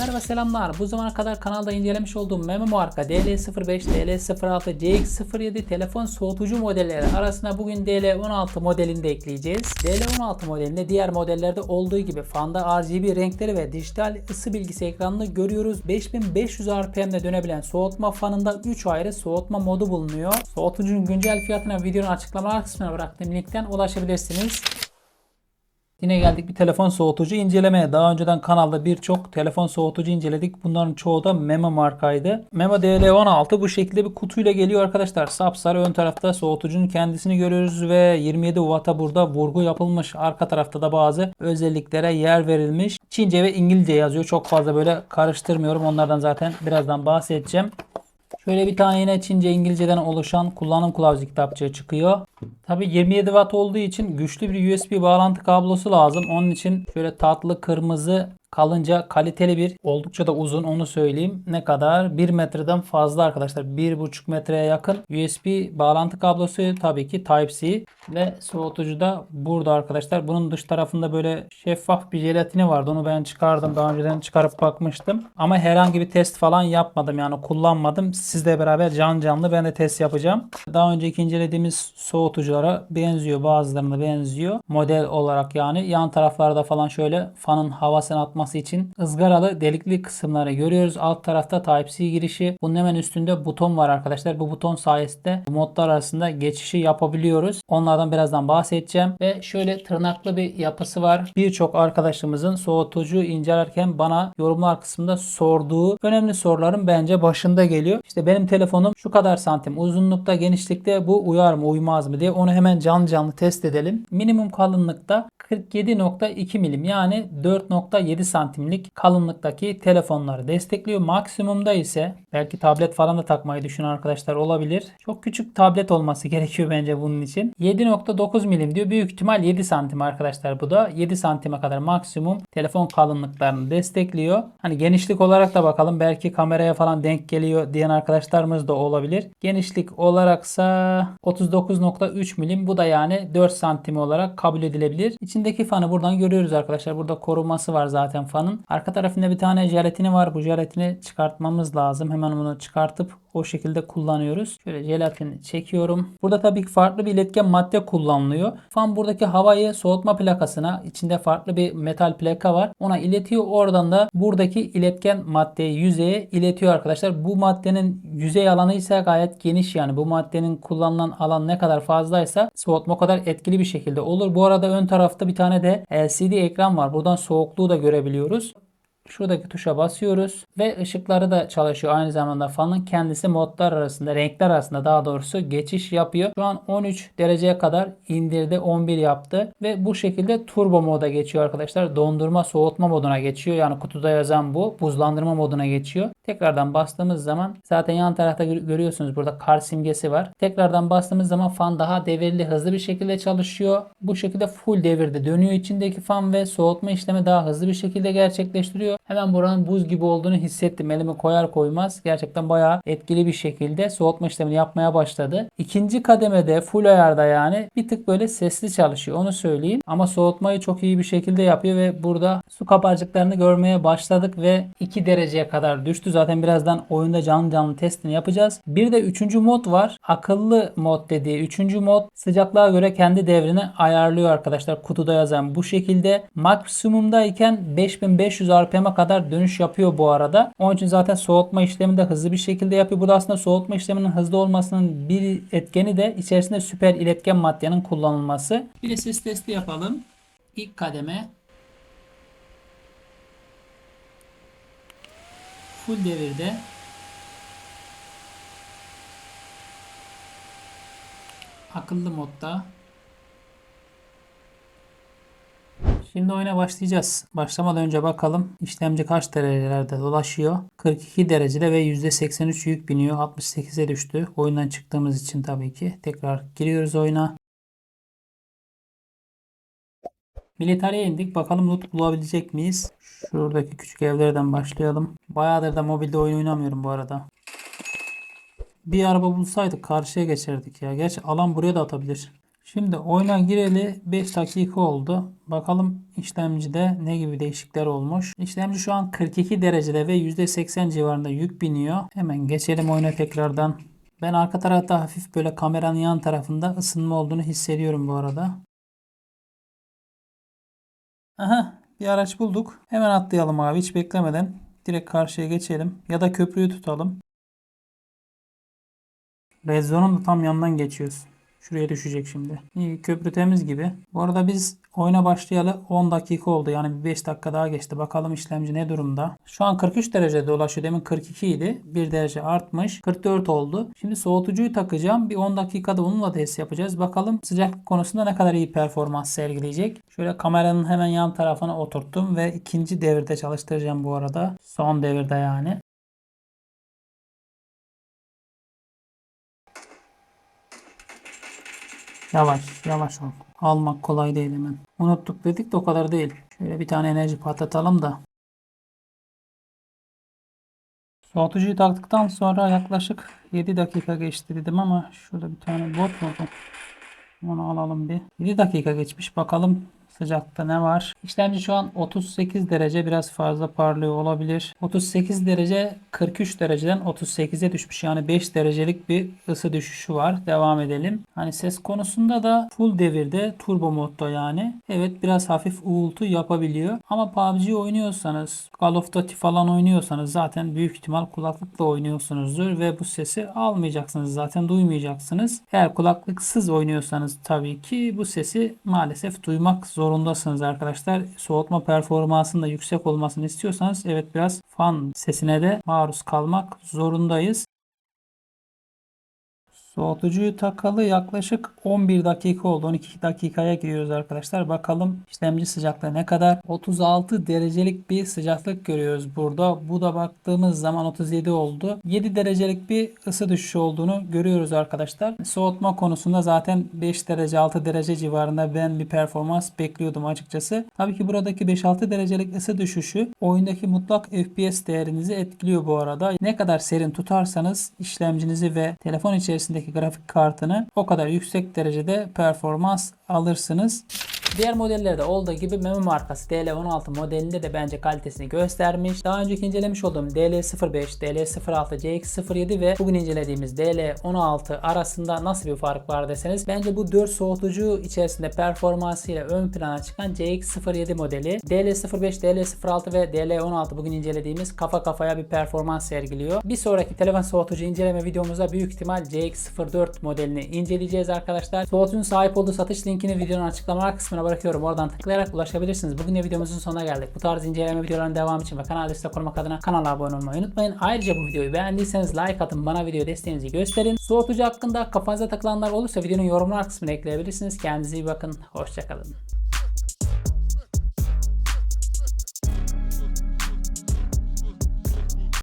Merhaba selamlar. Bu zamana kadar kanalda incelemiş olduğum Memo marka DL05, DL06, CX07 telefon soğutucu modelleri arasına bugün DL16 modelini de ekleyeceğiz. DL16 modelinde diğer modellerde olduğu gibi fanda RGB renkleri ve dijital ısı bilgisi ekranını görüyoruz. 5500 RPM'de dönebilen soğutma fanında 3 ayrı soğutma modu bulunuyor. Soğutucunun güncel fiyatına videonun açıklamalar kısmına bıraktığım linkten ulaşabilirsiniz. Yine geldik bir telefon soğutucu incelemeye. Daha önceden kanalda birçok telefon soğutucu inceledik. Bunların çoğu da Memo markaydı. Memo DL16 bu şekilde bir kutuyla geliyor arkadaşlar. Sapsarı ön tarafta soğutucunun kendisini görüyoruz ve 27 Watt'a burada vurgu yapılmış. Arka tarafta da bazı özelliklere yer verilmiş. Çince ve İngilizce yazıyor. Çok fazla böyle karıştırmıyorum. Onlardan zaten birazdan bahsedeceğim. Şöyle bir tane yine Çince İngilizceden oluşan kullanım kılavuzu kitapçığı çıkıyor. Tabi 27 watt olduğu için güçlü bir USB bağlantı kablosu lazım. Onun için şöyle tatlı kırmızı kalınca kaliteli bir oldukça da uzun onu söyleyeyim. Ne kadar? 1 metreden fazla arkadaşlar. 1,5 metreye yakın USB bağlantı kablosu tabii ki Type-C ve soğutucu da burada arkadaşlar. Bunun dış tarafında böyle şeffaf bir jelatini vardı. Onu ben çıkardım. Daha önceden çıkarıp bakmıştım. Ama herhangi bir test falan yapmadım. Yani kullanmadım. Sizle beraber can canlı ben de test yapacağım. Daha önceki incelediğimiz soğutuculara benziyor. Bazılarına benziyor. Model olarak yani. Yan taraflarda falan şöyle fanın havasını atması için ızgaralı delikli kısımları görüyoruz. Alt tarafta Type-C girişi. Bunun hemen üstünde buton var arkadaşlar. Bu buton sayesinde modlar arasında geçişi yapabiliyoruz. Onlardan birazdan bahsedeceğim. Ve şöyle tırnaklı bir yapısı var. Birçok arkadaşımızın soğutucu incelerken bana yorumlar kısmında sorduğu önemli soruların bence başında geliyor. İşte benim telefonum şu kadar santim uzunlukta genişlikte bu uyar mı uymaz mı diye onu hemen canlı canlı test edelim. Minimum kalınlıkta 47.2 milim yani 4.7 santimlik kalınlıktaki telefonları destekliyor. Maksimumda ise belki tablet falan da takmayı düşünen arkadaşlar olabilir. Çok küçük tablet olması gerekiyor bence bunun için. 7.9 milim diyor. Büyük ihtimal 7 santim arkadaşlar bu da. 7 santime kadar maksimum telefon kalınlıklarını destekliyor. Hani genişlik olarak da bakalım. Belki kameraya falan denk geliyor diyen arkadaşlarımız da olabilir. Genişlik olaraksa 39.3 milim. Bu da yani 4 santim olarak kabul edilebilir. İçindeki fanı buradan görüyoruz arkadaşlar. Burada koruması var zaten fanın. Arka tarafında bir tane jelatini var. Bu jelatini çıkartmamız lazım. Hemen bunu çıkartıp o şekilde kullanıyoruz. Şöyle jelatini çekiyorum. Burada tabii ki farklı bir iletken madde kullanılıyor. Fan buradaki havayı soğutma plakasına içinde farklı bir metal plaka var. Ona iletiyor. Oradan da buradaki iletken maddeyi yüzeye iletiyor arkadaşlar. Bu maddenin yüzey alanı ise gayet geniş yani. Bu maddenin kullanılan alan ne kadar fazlaysa soğutma o kadar etkili bir şekilde olur. Bu arada ön tarafta bir tane de LCD ekran var. Buradan soğukluğu da görebiliyoruz. Şuradaki tuşa basıyoruz ve ışıkları da çalışıyor. Aynı zamanda fanın kendisi modlar arasında, renkler arasında daha doğrusu geçiş yapıyor. Şu an 13 dereceye kadar indirdi, 11 yaptı ve bu şekilde turbo moda geçiyor arkadaşlar. Dondurma, soğutma moduna geçiyor. Yani kutuda yazan bu. Buzlandırma moduna geçiyor. Tekrardan bastığımız zaman zaten yan tarafta gör- görüyorsunuz burada kar simgesi var. Tekrardan bastığımız zaman fan daha devirli, hızlı bir şekilde çalışıyor. Bu şekilde full devirde dönüyor içindeki fan ve soğutma işlemi daha hızlı bir şekilde gerçekleştiriyor. Hemen buranın buz gibi olduğunu hissettim. Elimi koyar koymaz gerçekten bayağı etkili bir şekilde soğutma işlemini yapmaya başladı. İkinci kademede full ayarda yani bir tık böyle sesli çalışıyor onu söyleyeyim. Ama soğutmayı çok iyi bir şekilde yapıyor ve burada su kabarcıklarını görmeye başladık ve 2 dereceye kadar düştü. Zaten birazdan oyunda canlı canlı testini yapacağız. Bir de üçüncü mod var. Akıllı mod dediği üçüncü mod sıcaklığa göre kendi devrini ayarlıyor arkadaşlar. Kutuda yazan bu şekilde. Maksimumdayken 5500 RPM'e kadar dönüş yapıyor bu arada. Onun için zaten soğutma işlemi de hızlı bir şekilde yapıyor. Burada aslında soğutma işleminin hızlı olmasının bir etkeni de içerisinde süper iletken maddenin kullanılması. Bir de ses testi yapalım. İlk kademe full devirde akıllı modda Şimdi oyuna başlayacağız. Başlamadan önce bakalım işlemci kaç derecelerde dolaşıyor. 42 derecede ve %83 yük biniyor. 68'e düştü. Oyundan çıktığımız için tabii ki. Tekrar giriyoruz oyuna. Militariye indik. Bakalım loot bulabilecek miyiz? Şuradaki küçük evlerden başlayalım. Bayağıdır da mobilde oyun oynamıyorum bu arada. Bir araba bulsaydık karşıya geçerdik ya. Gerçi alan buraya da atabilir. Şimdi oyuna gireli 5 dakika oldu. Bakalım işlemcide ne gibi değişiklikler olmuş. İşlemci şu an 42 derecede ve %80 civarında yük biniyor. Hemen geçelim oyuna tekrardan. Ben arka tarafta hafif böyle kameranın yan tarafında ısınma olduğunu hissediyorum bu arada. Aha bir araç bulduk. Hemen atlayalım abi hiç beklemeden. Direkt karşıya geçelim. Ya da köprüyü tutalım. Red Zone'un da tam yanından geçiyoruz. Şuraya düşecek şimdi. İyi köprü temiz gibi. Bu arada biz oyuna başlayalı 10 dakika oldu. Yani bir 5 dakika daha geçti. Bakalım işlemci ne durumda. Şu an 43 derecede dolaşıyor. Demin 42 idi. 1 derece artmış. 44 oldu. Şimdi soğutucuyu takacağım. Bir 10 dakikada onunla test yapacağız. Bakalım sıcaklık konusunda ne kadar iyi performans sergileyecek. Şöyle kameranın hemen yan tarafına oturttum ve ikinci devirde çalıştıracağım bu arada. Son devirde yani. Yavaş, yavaş ol. Almak kolay değil hemen. Unuttuk dedik de o kadar değil. Şöyle bir tane enerji patlatalım da. Soğutucuyu taktıktan sonra yaklaşık 7 dakika geçti dedim ama şurada bir tane bot var. Onu alalım bir. 7 dakika geçmiş. Bakalım sıcakta ne var? İşlemci şu an 38 derece biraz fazla parlıyor olabilir. 38 derece 43 dereceden 38'e düşmüş. Yani 5 derecelik bir ısı düşüşü var. Devam edelim. Hani ses konusunda da full devirde turbo modda yani. Evet biraz hafif uğultu yapabiliyor. Ama PUBG oynuyorsanız Call of Duty falan oynuyorsanız zaten büyük ihtimal kulaklıkla oynuyorsunuzdur ve bu sesi almayacaksınız zaten duymayacaksınız. Eğer kulaklıksız oynuyorsanız tabii ki bu sesi maalesef duymak zorundasınız arkadaşlar. Soğutma performansının da yüksek olmasını istiyorsanız evet biraz fan sesine de maruz kalmak zorundayız. Soğutucuyu takalı yaklaşık 11 dakika oldu. 12 dakikaya giriyoruz arkadaşlar. Bakalım işlemci sıcaklığı ne kadar? 36 derecelik bir sıcaklık görüyoruz burada. Bu da baktığımız zaman 37 oldu. 7 derecelik bir ısı düşüşü olduğunu görüyoruz arkadaşlar. Soğutma konusunda zaten 5 derece 6 derece civarında ben bir performans bekliyordum açıkçası. Tabii ki buradaki 5-6 derecelik ısı düşüşü oyundaki mutlak FPS değerinizi etkiliyor bu arada. Ne kadar serin tutarsanız işlemcinizi ve telefon içerisindeki grafik kartını o kadar yüksek derecede performans alırsınız. Diğer modellerde olduğu gibi Memo markası DL16 modelinde de bence kalitesini göstermiş. Daha önceki incelemiş olduğum DL05, DL06, CX07 ve bugün incelediğimiz DL16 arasında nasıl bir fark var deseniz bence bu 4 soğutucu içerisinde performansıyla ön plana çıkan CX07 modeli. DL05, DL06 ve DL16 bugün incelediğimiz kafa kafaya bir performans sergiliyor. Bir sonraki telefon soğutucu inceleme videomuzda büyük ihtimal CX04 modelini inceleyeceğiz arkadaşlar. Soğutucunun sahip olduğu satış linkini videonun açıklama kısmına bırakıyorum. Oradan tıklayarak ulaşabilirsiniz. Bugün de videomuzun sonuna geldik. Bu tarz inceleme videolarının devamı için ve kanal destek olmak adına kanala abone olmayı unutmayın. Ayrıca bu videoyu beğendiyseniz like atın. Bana video desteğinizi gösterin. Soğutucu hakkında kafanıza takılanlar olursa videonun yorumlar kısmına ekleyebilirsiniz. Kendinize iyi bakın. Hoşçakalın.